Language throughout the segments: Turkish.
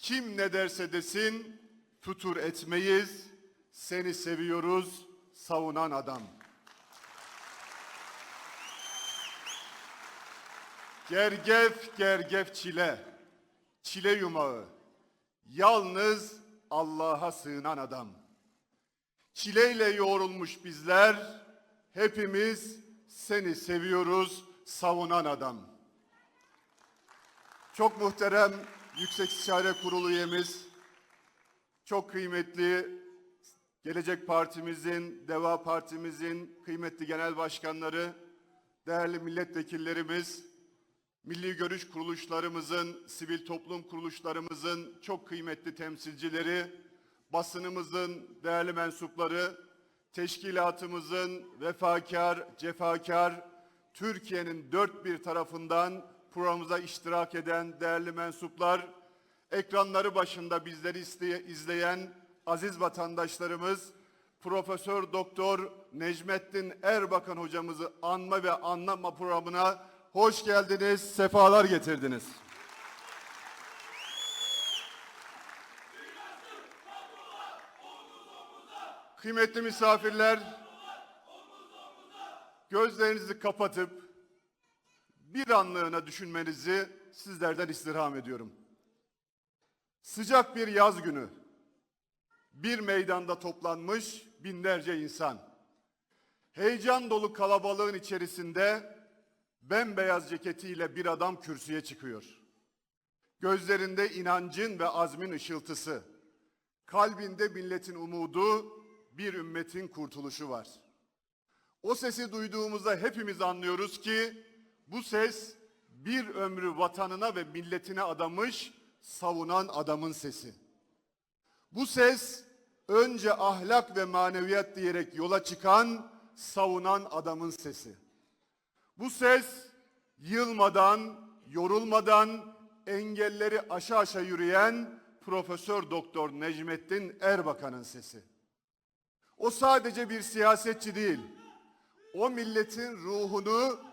Kim ne derse desin tutur etmeyiz. Seni seviyoruz savunan adam. Gergef gergef çile, çile yumağı, yalnız Allah'a sığınan adam. Çileyle yoğrulmuş bizler, hepimiz seni seviyoruz savunan adam. Çok muhterem Yüksek İstişare Kurulu üyemiz, çok kıymetli Gelecek Partimizin, Deva Partimizin kıymetli genel başkanları, değerli milletvekillerimiz, milli görüş kuruluşlarımızın, sivil toplum kuruluşlarımızın çok kıymetli temsilcileri, basınımızın değerli mensupları, teşkilatımızın vefakar, cefakar, Türkiye'nin dört bir tarafından programımıza iştirak eden değerli mensuplar, ekranları başında bizleri izleyen aziz vatandaşlarımız, Profesör Doktor Necmettin Erbakan hocamızı anma ve anlama programına hoş geldiniz, sefalar getirdiniz. Kıymetli misafirler, gözlerinizi kapatıp bir anlığına düşünmenizi sizlerden istirham ediyorum. Sıcak bir yaz günü, bir meydanda toplanmış binlerce insan. Heyecan dolu kalabalığın içerisinde bembeyaz ceketiyle bir adam kürsüye çıkıyor. Gözlerinde inancın ve azmin ışıltısı, kalbinde milletin umudu, bir ümmetin kurtuluşu var. O sesi duyduğumuzda hepimiz anlıyoruz ki bu ses bir ömrü vatanına ve milletine adamış, savunan adamın sesi. Bu ses önce ahlak ve maneviyat diyerek yola çıkan, savunan adamın sesi. Bu ses yılmadan, yorulmadan engelleri aşağı aşağı yürüyen Profesör Doktor Necmettin Erbakan'ın sesi. O sadece bir siyasetçi değil. O milletin ruhunu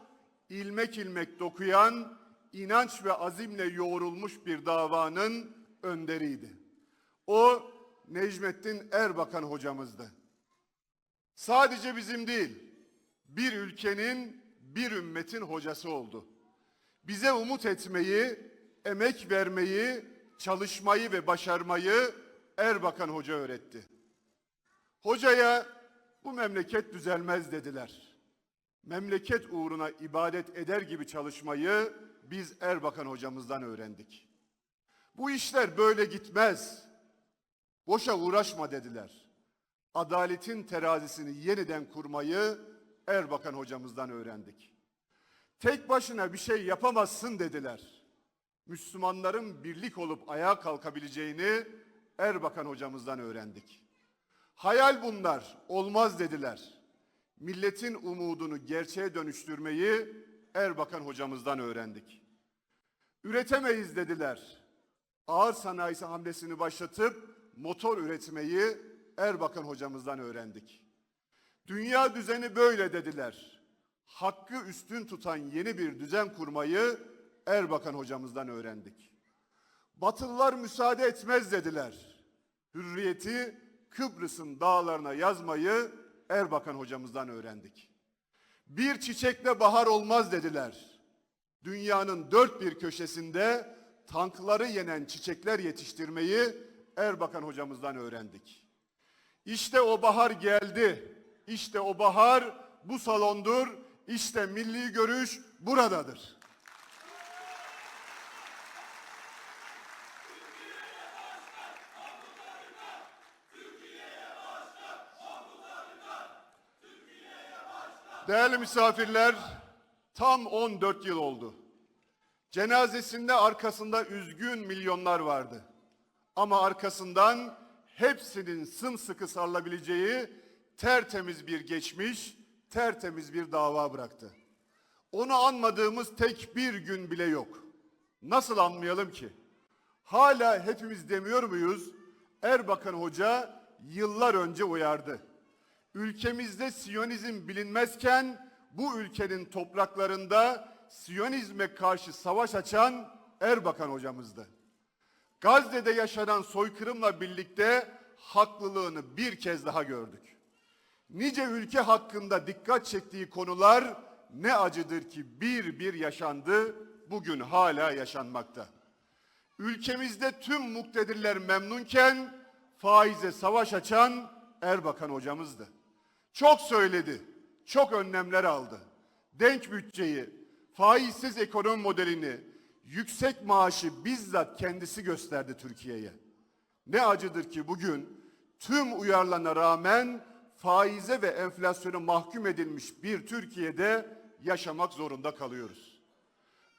ilmek ilmek dokuyan, inanç ve azimle yoğrulmuş bir davanın önderiydi. O Necmettin Erbakan hocamızdı. Sadece bizim değil, bir ülkenin, bir ümmetin hocası oldu. Bize umut etmeyi, emek vermeyi, çalışmayı ve başarmayı Erbakan Hoca öğretti. Hocaya bu memleket düzelmez dediler. Memleket uğruna ibadet eder gibi çalışmayı biz Erbakan hocamızdan öğrendik. Bu işler böyle gitmez. Boşa uğraşma dediler. Adaletin terazisini yeniden kurmayı Erbakan hocamızdan öğrendik. Tek başına bir şey yapamazsın dediler. Müslümanların birlik olup ayağa kalkabileceğini Erbakan hocamızdan öğrendik. Hayal bunlar, olmaz dediler. Milletin umudunu gerçeğe dönüştürmeyi Erbakan hocamızdan öğrendik. Üretemeyiz dediler. Ağır sanayisi hamlesini başlatıp motor üretmeyi Erbakan hocamızdan öğrendik. Dünya düzeni böyle dediler. Hakkı üstün tutan yeni bir düzen kurmayı Erbakan hocamızdan öğrendik. Batılılar müsaade etmez dediler. Hürriyeti Kıbrıs'ın dağlarına yazmayı Erbakan hocamızdan öğrendik. Bir çiçekle bahar olmaz dediler. Dünyanın dört bir köşesinde tankları yenen çiçekler yetiştirmeyi Erbakan hocamızdan öğrendik. İşte o bahar geldi. İşte o bahar bu salondur. İşte milli görüş buradadır. Değerli misafirler, tam 14 yıl oldu. Cenazesinde arkasında üzgün milyonlar vardı. Ama arkasından hepsinin sımsıkı sarılabileceği tertemiz bir geçmiş, tertemiz bir dava bıraktı. Onu anmadığımız tek bir gün bile yok. Nasıl anmayalım ki? Hala hepimiz demiyor muyuz? Erbakan Hoca yıllar önce uyardı. Ülkemizde Siyonizm bilinmezken bu ülkenin topraklarında Siyonizme karşı savaş açan Erbakan hocamızdı. Gazze'de yaşanan soykırımla birlikte haklılığını bir kez daha gördük. Nice ülke hakkında dikkat çektiği konular ne acıdır ki bir bir yaşandı, bugün hala yaşanmakta. Ülkemizde tüm muktedirler memnunken faize savaş açan Erbakan hocamızdı. Çok söyledi, çok önlemler aldı. Denk bütçeyi, faizsiz ekonomi modelini, yüksek maaşı bizzat kendisi gösterdi Türkiye'ye. Ne acıdır ki bugün tüm uyarılarına rağmen faize ve enflasyona mahkum edilmiş bir Türkiye'de yaşamak zorunda kalıyoruz.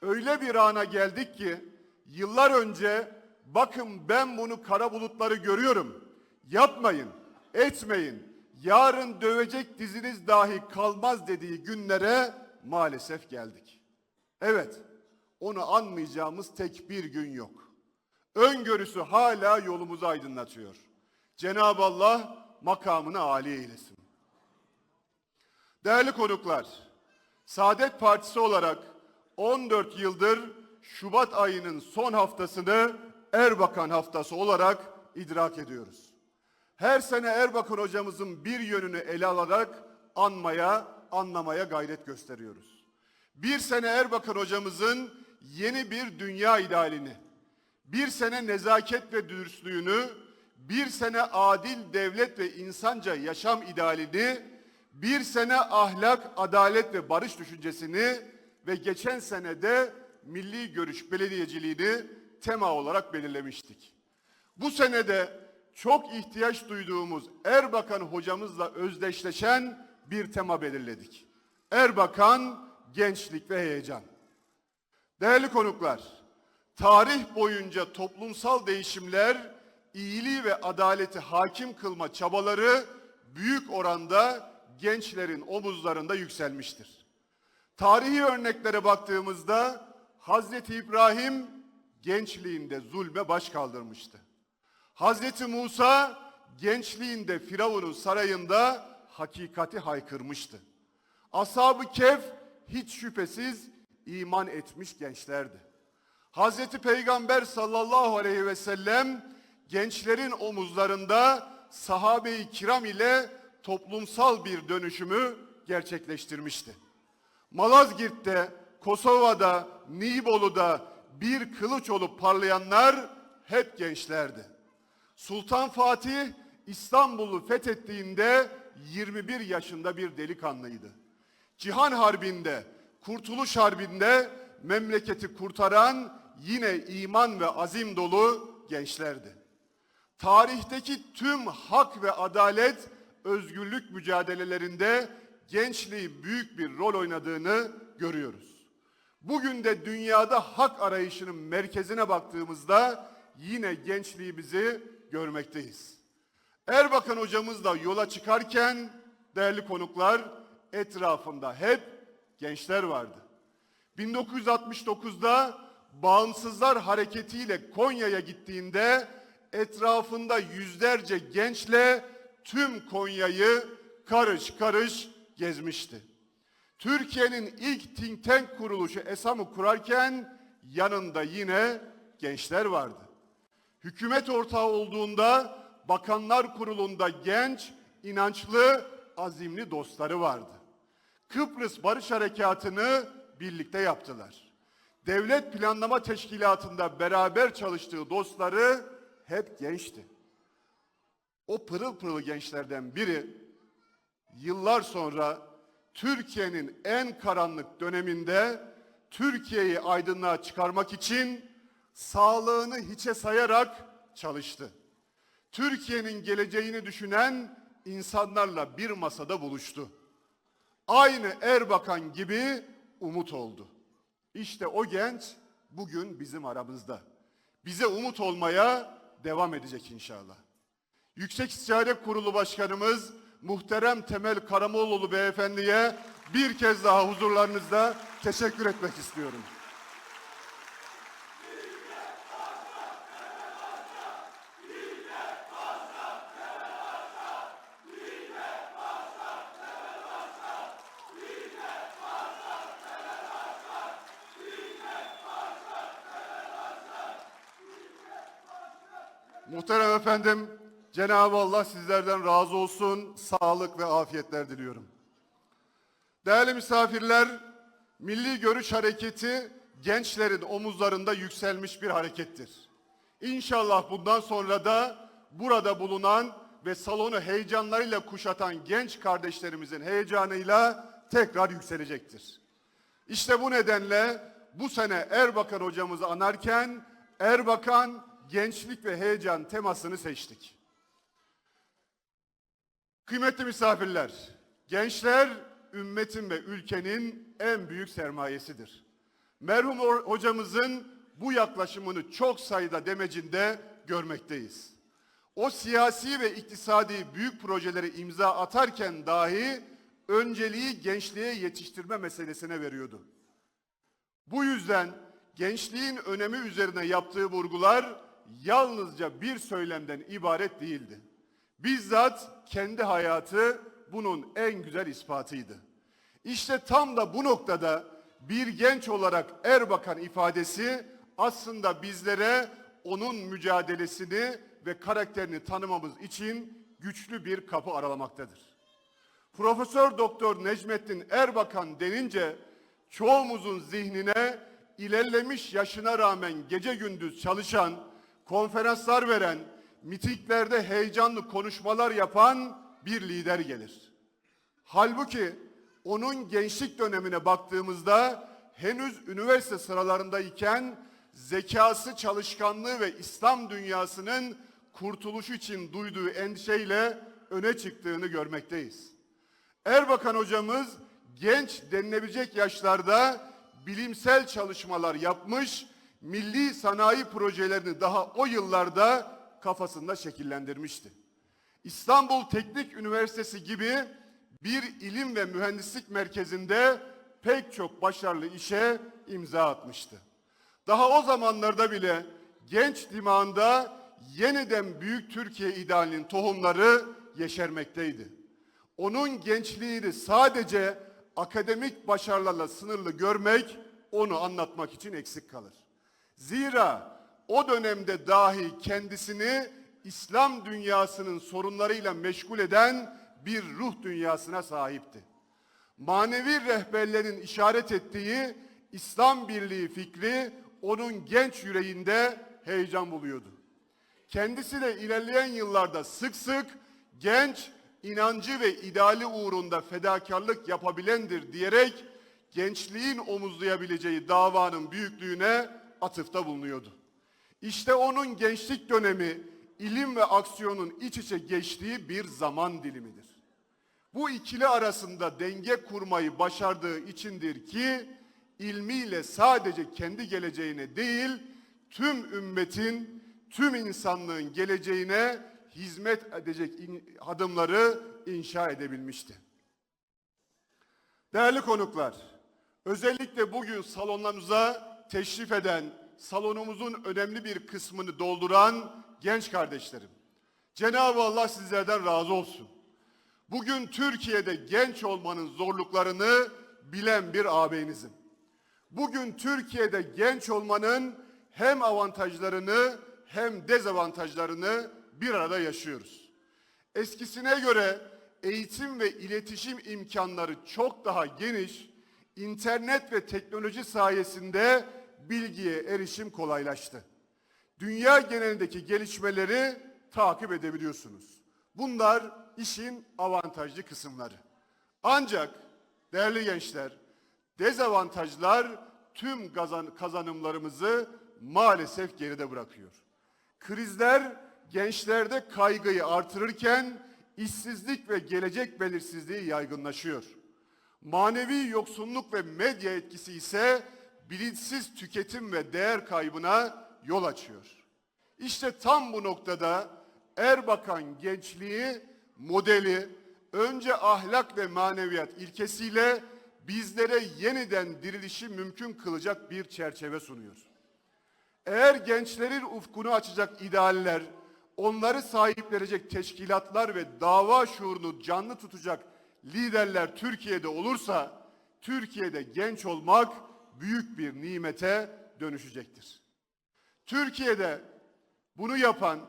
Öyle bir ana geldik ki yıllar önce bakın ben bunu kara bulutları görüyorum. Yapmayın, etmeyin. Yarın dövecek diziniz dahi kalmaz dediği günlere maalesef geldik. Evet, onu anmayacağımız tek bir gün yok. Öngörüsü hala yolumuzu aydınlatıyor. Cenab-ı Allah makamını âli eylesin. Değerli konuklar, Saadet Partisi olarak 14 yıldır Şubat ayının son haftasını Erbakan haftası olarak idrak ediyoruz. Her sene Erbakan hocamızın bir yönünü ele alarak anmaya, anlamaya gayret gösteriyoruz. Bir sene Erbakan hocamızın yeni bir dünya idealini, bir sene nezaket ve dürüstlüğünü, bir sene adil devlet ve insanca yaşam idealini, bir sene ahlak, adalet ve barış düşüncesini ve geçen sene de milli görüş belediyeciliğini tema olarak belirlemiştik. Bu senede çok ihtiyaç duyduğumuz Erbakan hocamızla özdeşleşen bir tema belirledik. Erbakan, gençlik ve heyecan. Değerli konuklar, tarih boyunca toplumsal değişimler iyiliği ve adaleti hakim kılma çabaları büyük oranda gençlerin omuzlarında yükselmiştir. Tarihi örneklere baktığımızda Hazreti İbrahim gençliğinde zulme baş kaldırmıştı. Hazreti Musa gençliğinde Firavun'un sarayında hakikati haykırmıştı. Ashab-ı Kehf hiç şüphesiz iman etmiş gençlerdi. Hazreti Peygamber sallallahu aleyhi ve sellem gençlerin omuzlarında sahabe-i kiram ile toplumsal bir dönüşümü gerçekleştirmişti. Malazgirt'te, Kosova'da, Nibolu'da bir kılıç olup parlayanlar hep gençlerdi. Sultan Fatih İstanbul'u fethettiğinde 21 yaşında bir delikanlıydı. Cihan Harbi'nde, Kurtuluş Harbi'nde memleketi kurtaran yine iman ve azim dolu gençlerdi. Tarihteki tüm hak ve adalet, özgürlük mücadelelerinde gençliğin büyük bir rol oynadığını görüyoruz. Bugün de dünyada hak arayışının merkezine baktığımızda yine gençliğimizi görmekteyiz. Erbakan hocamız da yola çıkarken değerli konuklar etrafında hep gençler vardı. 1969'da Bağımsızlar Hareketi'yle Konya'ya gittiğinde etrafında yüzlerce gençle tüm Konya'yı karış karış gezmişti. Türkiye'nin ilk think tank kuruluşu ESAM'ı kurarken yanında yine gençler vardı. Hükümet ortağı olduğunda Bakanlar Kurulu'nda genç, inançlı, azimli dostları vardı. Kıbrıs Barış Harekatı'nı birlikte yaptılar. Devlet Planlama Teşkilatı'nda beraber çalıştığı dostları hep gençti. O pırıl pırıl gençlerden biri yıllar sonra Türkiye'nin en karanlık döneminde Türkiye'yi aydınlığa çıkarmak için sağlığını hiçe sayarak çalıştı. Türkiye'nin geleceğini düşünen insanlarla bir masada buluştu. Aynı Erbakan gibi umut oldu. İşte o genç bugün bizim aramızda. Bize umut olmaya devam edecek inşallah. Yüksek İstişare Kurulu Başkanımız muhterem Temel Karamoğlu beyefendiye bir kez daha huzurlarınızda teşekkür etmek istiyorum. Muhterem efendim, Cenab-ı Allah sizlerden razı olsun, sağlık ve afiyetler diliyorum. Değerli misafirler, Milli Görüş Hareketi gençlerin omuzlarında yükselmiş bir harekettir. İnşallah bundan sonra da burada bulunan ve salonu heyecanlarıyla kuşatan genç kardeşlerimizin heyecanıyla tekrar yükselecektir. İşte bu nedenle bu sene Erbakan hocamızı anarken Erbakan gençlik ve heyecan temasını seçtik. Kıymetli misafirler, gençler ümmetin ve ülkenin en büyük sermayesidir. Merhum ho- hocamızın bu yaklaşımını çok sayıda demecinde görmekteyiz. O siyasi ve iktisadi büyük projeleri imza atarken dahi önceliği gençliğe yetiştirme meselesine veriyordu. Bu yüzden gençliğin önemi üzerine yaptığı vurgular yalnızca bir söylemden ibaret değildi. Bizzat kendi hayatı bunun en güzel ispatıydı. İşte tam da bu noktada bir genç olarak Erbakan ifadesi aslında bizlere onun mücadelesini ve karakterini tanımamız için güçlü bir kapı aralamaktadır. Profesör Doktor Necmettin Erbakan denince çoğumuzun zihnine ilerlemiş yaşına rağmen gece gündüz çalışan, konferanslar veren, mitinglerde heyecanlı konuşmalar yapan bir lider gelir. Halbuki onun gençlik dönemine baktığımızda henüz üniversite sıralarındayken zekası, çalışkanlığı ve İslam dünyasının kurtuluşu için duyduğu endişeyle öne çıktığını görmekteyiz. Erbakan hocamız genç denilebilecek yaşlarda bilimsel çalışmalar yapmış, milli sanayi projelerini daha o yıllarda kafasında şekillendirmişti. İstanbul Teknik Üniversitesi gibi bir ilim ve mühendislik merkezinde pek çok başarılı işe imza atmıştı. Daha o zamanlarda bile genç dimağında yeniden büyük Türkiye idealinin tohumları yeşermekteydi. Onun gençliğini sadece akademik başarılarla sınırlı görmek onu anlatmak için eksik kalır. Zira o dönemde dahi kendisini İslam dünyasının sorunlarıyla meşgul eden bir ruh dünyasına sahipti. Manevi rehberlerin işaret ettiği İslam birliği fikri onun genç yüreğinde heyecan buluyordu. Kendisi de ilerleyen yıllarda sık sık genç, inancı ve ideali uğrunda fedakarlık yapabilendir diyerek gençliğin omuzlayabileceği davanın büyüklüğüne atıfta bulunuyordu. İşte onun gençlik dönemi ilim ve aksiyonun iç içe geçtiği bir zaman dilimidir. Bu ikili arasında denge kurmayı başardığı içindir ki ilmiyle sadece kendi geleceğine değil tüm ümmetin, tüm insanlığın geleceğine hizmet edecek adımları inşa edebilmişti. Değerli konuklar, özellikle bugün salonlarımıza teşrif eden, salonumuzun önemli bir kısmını dolduran genç kardeşlerim. Cenab-ı Allah sizlerden razı olsun. Bugün Türkiye'de genç olmanın zorluklarını bilen bir ağabeyinizim. Bugün Türkiye'de genç olmanın hem avantajlarını hem dezavantajlarını bir arada yaşıyoruz. Eskisine göre eğitim ve iletişim imkanları çok daha geniş, internet ve teknoloji sayesinde bilgiye erişim kolaylaştı. Dünya genelindeki gelişmeleri takip edebiliyorsunuz. Bunlar işin avantajlı kısımları. Ancak değerli gençler, dezavantajlar tüm kazan- kazanımlarımızı maalesef geride bırakıyor. Krizler gençlerde kaygıyı artırırken işsizlik ve gelecek belirsizliği yaygınlaşıyor. Manevi yoksunluk ve medya etkisi ise bilinçsiz tüketim ve değer kaybına yol açıyor. İşte tam bu noktada Erbakan gençliği modeli önce ahlak ve maneviyat ilkesiyle bizlere yeniden dirilişi mümkün kılacak bir çerçeve sunuyor. Eğer gençlerin ufkunu açacak idealler, onları sahiplenecek teşkilatlar ve dava şuurunu canlı tutacak liderler Türkiye'de olursa, Türkiye'de genç olmak büyük bir nimete dönüşecektir. Türkiye'de bunu yapan,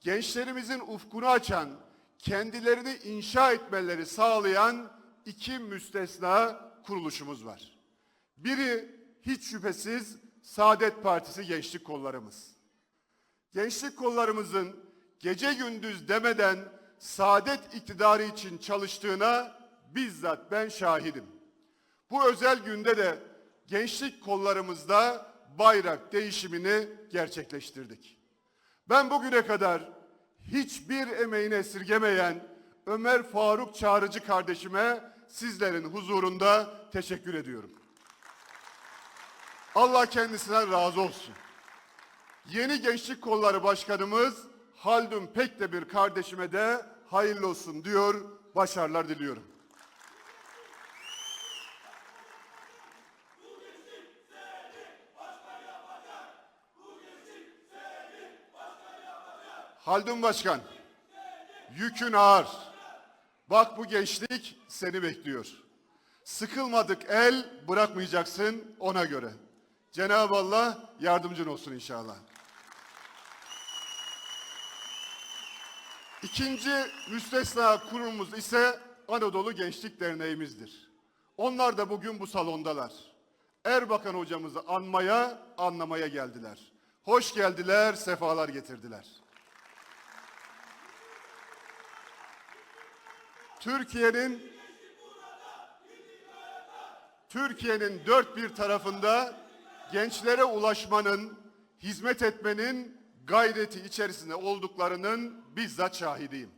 gençlerimizin ufkunu açan, kendilerini inşa etmeleri sağlayan iki müstesna kuruluşumuz var. Biri hiç şüphesiz Saadet Partisi gençlik kollarımız. Gençlik kollarımızın gece gündüz demeden saadet iktidarı için çalıştığına bizzat ben şahidim. Bu özel günde de gençlik kollarımızda bayrak değişimini gerçekleştirdik. Ben bugüne kadar hiçbir emeğini esirgemeyen Ömer Faruk Çağrıcı kardeşime sizlerin huzurunda teşekkür ediyorum. Allah kendisine razı olsun. Yeni Gençlik Kolları Başkanımız Haldun Pekdemir kardeşime de hayırlı olsun diyor, başarılar diliyorum. Haldun Başkan, yükün ağır. Bak bu gençlik seni bekliyor. Sıkılmadık el bırakmayacaksın ona göre. Cenab-ı Allah yardımcın olsun inşallah. İkinci müstesna kurumumuz ise Anadolu Gençlik Derneğimizdir. Onlar da bugün bu salondalar. Erbakan hocamızı anmaya, anlamaya geldiler. Hoş geldiler, sefalar getirdiler. Türkiye'nin Türkiye'nin dört bir tarafında gençlere ulaşmanın, hizmet etmenin gayreti içerisinde olduklarının bizzat şahidiyim.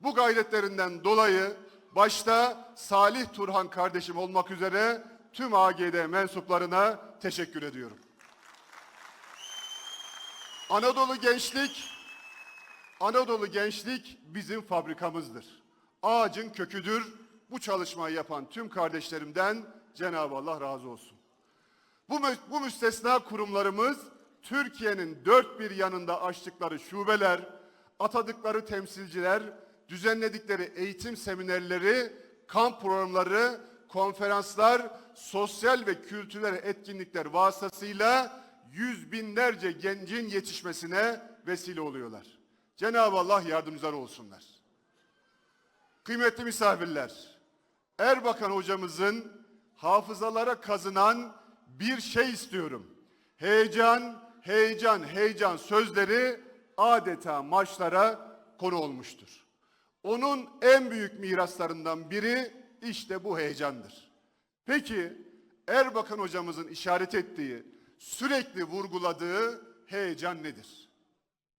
Bu gayretlerinden dolayı başta Salih Turhan kardeşim olmak üzere tüm AGD mensuplarına teşekkür ediyorum. Anadolu Gençlik, Anadolu Gençlik bizim fabrikamızdır. Ağacın köküdür. Bu çalışmayı yapan tüm kardeşlerimden Cenab-ı Allah razı olsun. Bu, bu müstesna kurumlarımız Türkiye'nin dört bir yanında açtıkları şubeler, atadıkları temsilciler, düzenledikleri eğitim seminerleri, kamp programları, konferanslar, sosyal ve kültürel etkinlikler vasıtasıyla yüz binlerce gencin yetişmesine vesile oluyorlar. Cenab-ı Allah yardımcılar olsunlar. Kıymetli misafirler, Erbakan hocamızın hafızalara kazınan bir şey istiyorum. Heyecan, heyecan, heyecan sözleri adeta maçlara konu olmuştur. Onun en büyük miraslarından biri işte bu heyecandır. Peki Erbakan hocamızın işaret ettiği, sürekli vurguladığı heyecan nedir?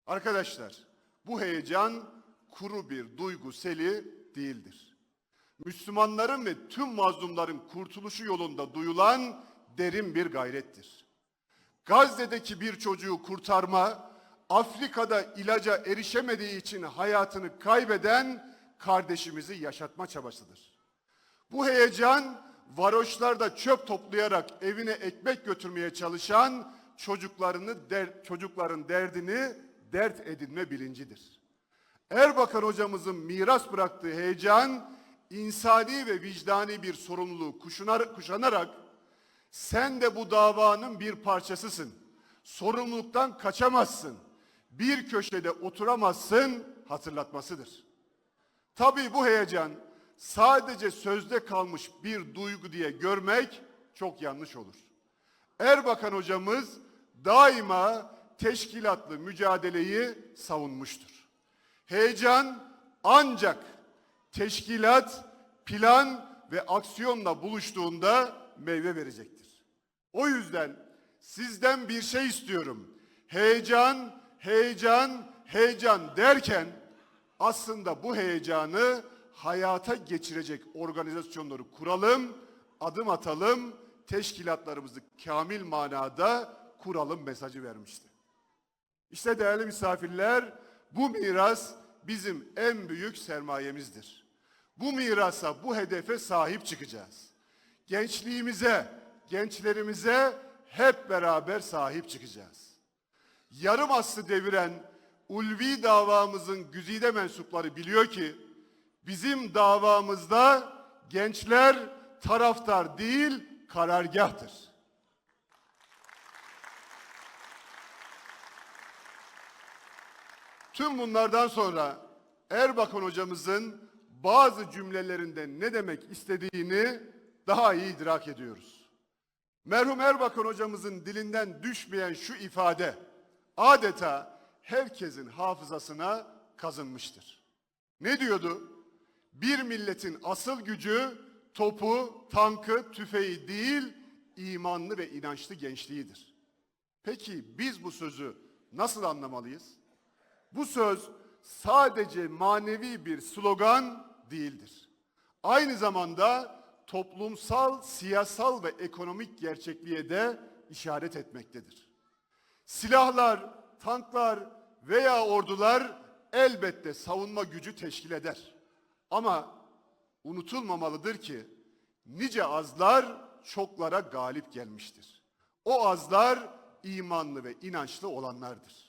Arkadaşlar, bu heyecan kuru bir duygu seli değildir. Müslümanların ve tüm mazlumların kurtuluşu yolunda duyulan derin bir gayrettir. Gazze'deki bir çocuğu kurtarma, Afrika'da ilaca erişemediği için hayatını kaybeden kardeşimizi yaşatma çabasıdır. Bu heyecan varoşlarda çöp toplayarak evine ekmek götürmeye çalışan çocuklarını der, çocukların derdini dert edinme bilincidir. Erbakan hocamızın miras bıraktığı heyecan insani ve vicdani bir sorumluluğu kuşanar, kuşanarak sen de bu davanın bir parçasısın. Sorumluluktan kaçamazsın. Bir köşede oturamazsın hatırlatmasıdır. Tabii bu heyecan sadece sözde kalmış bir duygu diye görmek çok yanlış olur. Erbakan hocamız daima teşkilatlı mücadeleyi savunmuştur. Heyecan ancak teşkilat, plan ve aksiyonla buluştuğunda meyve verecektir. O yüzden sizden bir şey istiyorum. Heyecan, heyecan, heyecan derken aslında bu heyecanı hayata geçirecek organizasyonları kuralım, adım atalım, teşkilatlarımızı kamil manada kuralım mesajı vermişti. İşte değerli misafirler, bu miras bizim en büyük sermayemizdir. Bu mirasa, bu hedefe sahip çıkacağız. Gençliğimize, gençlerimize hep beraber sahip çıkacağız. Yarım asrı deviren ulvi davamızın güzide mensupları biliyor ki, bizim davamızda gençler taraftar değil, karargahtır. Tüm bunlardan sonra Erbakan hocamızın bazı cümlelerinde ne demek istediğini daha iyi idrak ediyoruz. Merhum Erbakan hocamızın dilinden düşmeyen şu ifade adeta herkesin hafızasına kazınmıştır. Ne diyordu? Bir milletin asıl gücü topu, tankı, tüfeği değil, imanlı ve inançlı gençliğidir. Peki biz bu sözü nasıl anlamalıyız? Bu söz sadece manevi bir slogan değildir. Aynı zamanda toplumsal, siyasal ve ekonomik gerçekliğe de işaret etmektedir. Silahlar, tanklar veya ordular elbette savunma gücü teşkil eder. Ama unutulmamalıdır ki nice azlar çoklara galip gelmiştir. O azlar imanlı ve inançlı olanlardır.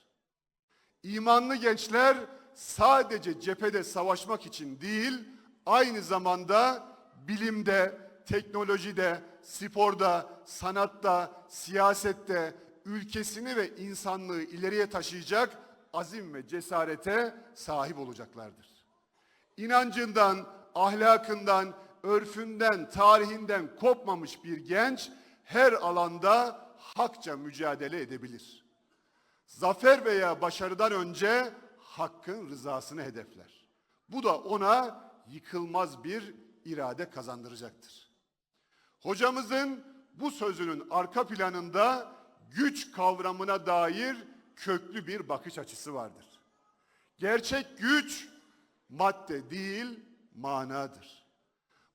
İmanlı gençler sadece cephede savaşmak için değil, aynı zamanda bilimde, teknolojide, sporda, sanatta, siyasette ülkesini ve insanlığı ileriye taşıyacak azim ve cesarete sahip olacaklardır. İnancından, ahlakından, örfünden, tarihinden kopmamış bir genç her alanda hakça mücadele edebilir. Zafer veya başarıdan önce hakkın rızasını hedefler. Bu da ona yıkılmaz bir irade kazandıracaktır. Hocamızın bu sözünün arka planında güç kavramına dair köklü bir bakış açısı vardır. Gerçek güç madde değil, manadır.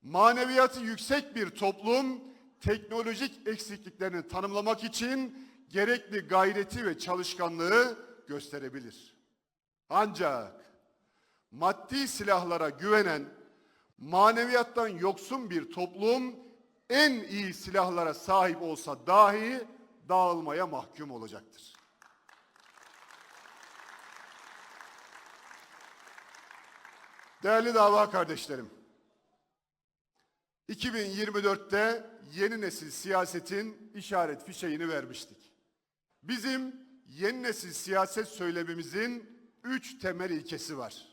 Maneviyatı yüksek bir toplum teknolojik eksikliklerini tanımlamak için gerekli gayreti ve çalışkanlığı gösterebilir. Ancak maddi silahlara güvenen, maneviyattan yoksun bir toplum en iyi silahlara sahip olsa dahi dağılmaya mahkum olacaktır. Değerli dava kardeşlerim, 2024'te yeni nesil siyasetin işaret fişeğini vermiştik. Bizim yeni nesil siyaset söylemimizin üç temel ilkesi var.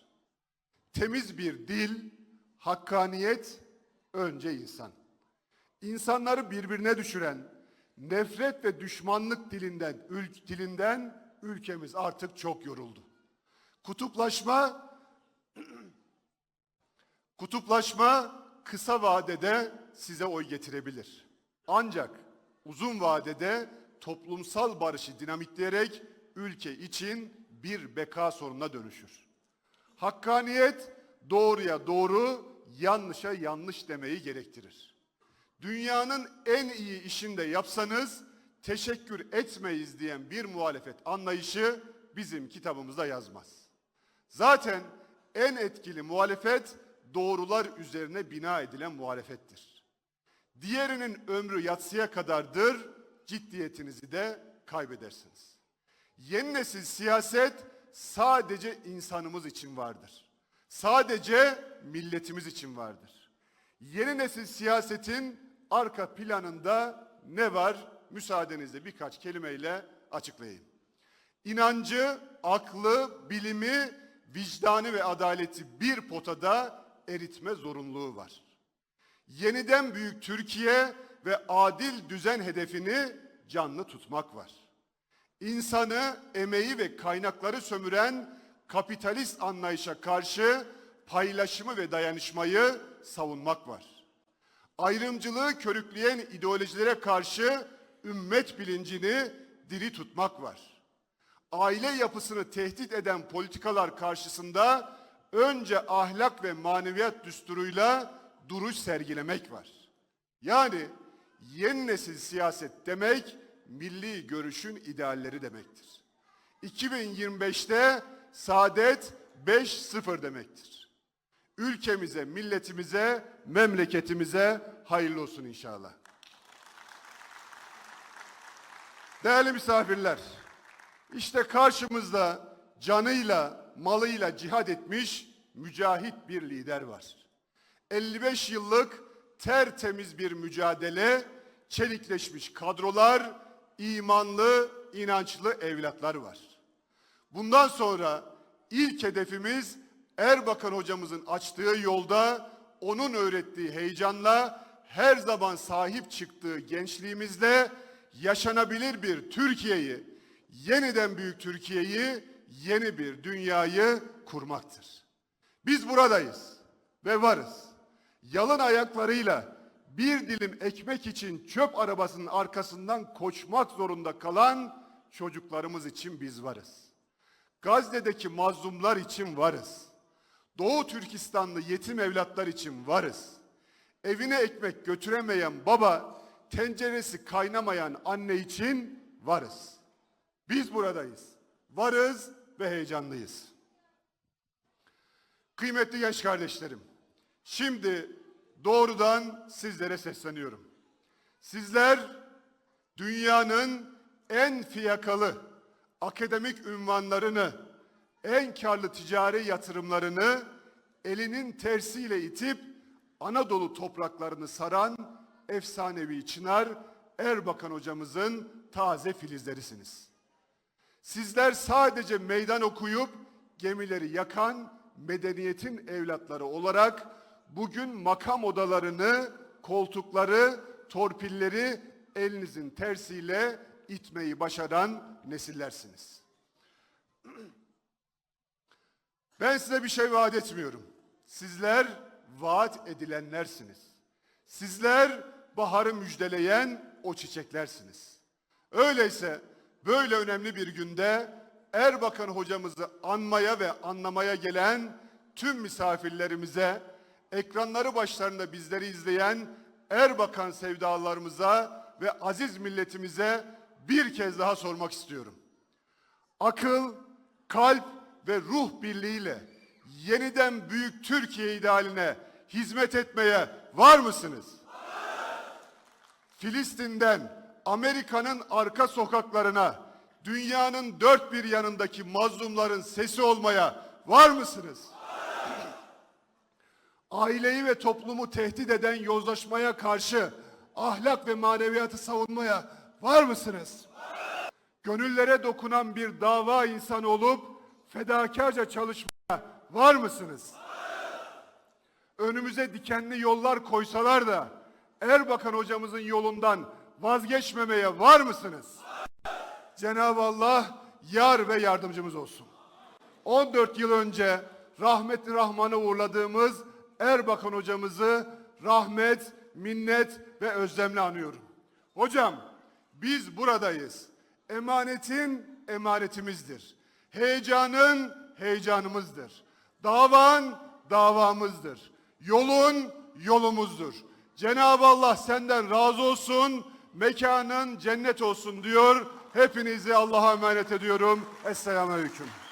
Temiz bir dil, hakkaniyet, önce insan. İnsanları birbirine düşüren, nefret ve düşmanlık dilinden, ül- dilinden ülkemiz artık çok yoruldu. Kutuplaşma Kutuplaşma kısa vadede size oy getirebilir. Ancak uzun vadede toplumsal barışı dinamitleyerek ülke için bir beka sorununa dönüşür. Hakkaniyet doğruya doğru, yanlışa yanlış demeyi gerektirir. Dünyanın en iyi işinde yapsanız teşekkür etmeyiz diyen bir muhalefet anlayışı bizim kitabımızda yazmaz. Zaten en etkili muhalefet doğrular üzerine bina edilen muhalefettir. Diğerinin ömrü yatsıya kadardır, ciddiyetinizi de kaybedersiniz. Yeni nesil siyaset sadece insanımız için vardır. Sadece milletimiz için vardır. Yeni nesil siyasetin arka planında ne var? Müsaadenizle birkaç kelimeyle açıklayayım. İnancı, aklı, bilimi, vicdanı ve adaleti bir potada eritme zorunluluğu var. Yeniden büyük Türkiye ve adil düzen hedefini canlı tutmak var. İnsanı, emeği ve kaynakları sömüren kapitalist anlayışa karşı paylaşımı ve dayanışmayı savunmak var. Ayrımcılığı körükleyen ideolojilere karşı ümmet bilincini diri tutmak var. Aile yapısını tehdit eden politikalar karşısında önce ahlak ve maneviyat düsturuyla duruş sergilemek var. Yani yeni nesil siyaset demek milli görüşün idealleri demektir. 2025'te saadet 5-0 demektir. Ülkemize, milletimize, memleketimize hayırlı olsun inşallah. Değerli misafirler, işte karşımızda canıyla, malıyla cihad etmiş mücahit bir lider var. 55 yıllık tertemiz bir mücadele, çelikleşmiş kadrolar, imanlı, inançlı evlatlar var. Bundan sonra ilk hedefimiz Erbakan hocamızın açtığı yolda onun öğrettiği heyecanla her zaman sahip çıktığı gençliğimizle yaşanabilir bir Türkiye'yi, yeniden büyük Türkiye'yi, yeni bir dünyayı kurmaktır. Biz buradayız ve varız. Yalın ayaklarıyla bir dilim ekmek için çöp arabasının arkasından koşmak zorunda kalan çocuklarımız için biz varız. Gazze'deki mazlumlar için varız. Doğu Türkistanlı yetim evlatlar için varız. Evine ekmek götüremeyen baba, tenceresi kaynamayan anne için varız. Biz buradayız. Varız ve heyecanlıyız. Kıymetli genç kardeşlerim, şimdi doğrudan sizlere sesleniyorum. Sizler dünyanın en fiyakalı akademik ünvanlarını, en karlı ticari yatırımlarını elinin tersiyle itip Anadolu topraklarını saran efsanevi Çınar Erbakan hocamızın taze filizlerisiniz. Sizler sadece meydan okuyup gemileri yakan medeniyetin evlatları olarak bugün makam odalarını, koltukları, torpilleri elinizin tersiyle itmeyi başaran nesillersiniz. Ben size bir şey vaat etmiyorum. Sizler vaat edilenlersiniz. Sizler baharı müjdeleyen o çiçeklersiniz. Öyleyse böyle önemli bir günde Erbakan hocamızı anmaya ve anlamaya gelen tüm misafirlerimize, ekranları başlarında bizleri izleyen Erbakan sevdalarımıza ve aziz milletimize bir kez daha sormak istiyorum. Akıl, kalp ve ruh birliğiyle yeniden büyük Türkiye idealine hizmet etmeye var mısınız? Filistin'den Amerika'nın arka sokaklarına, dünyanın dört bir yanındaki mazlumların sesi olmaya var mısınız? Aileyi ve toplumu tehdit eden yozlaşmaya karşı ahlak ve maneviyatı savunmaya var mısınız? Gönüllere dokunan bir dava insanı olup fedakarca çalışmaya var mısınız? Önümüze dikenli yollar koysalar da Erbakan hocamızın yolundan vazgeçmemeye var mısınız? Cenab-ı Allah yar ve yardımcımız olsun. 14 yıl önce rahmetli Rahman'a uğurladığımız Erbakan hocamızı rahmet, minnet ve özlemle anıyorum. Hocam biz buradayız. Emanetin emanetimizdir. Heyecanın heyecanımızdır. Davan davamızdır. Yolun yolumuzdur. Cenab-ı Allah senden razı olsun, mekanın cennet olsun diyor. Hepinizi Allah'a emanet ediyorum. Esselamu Aleyküm.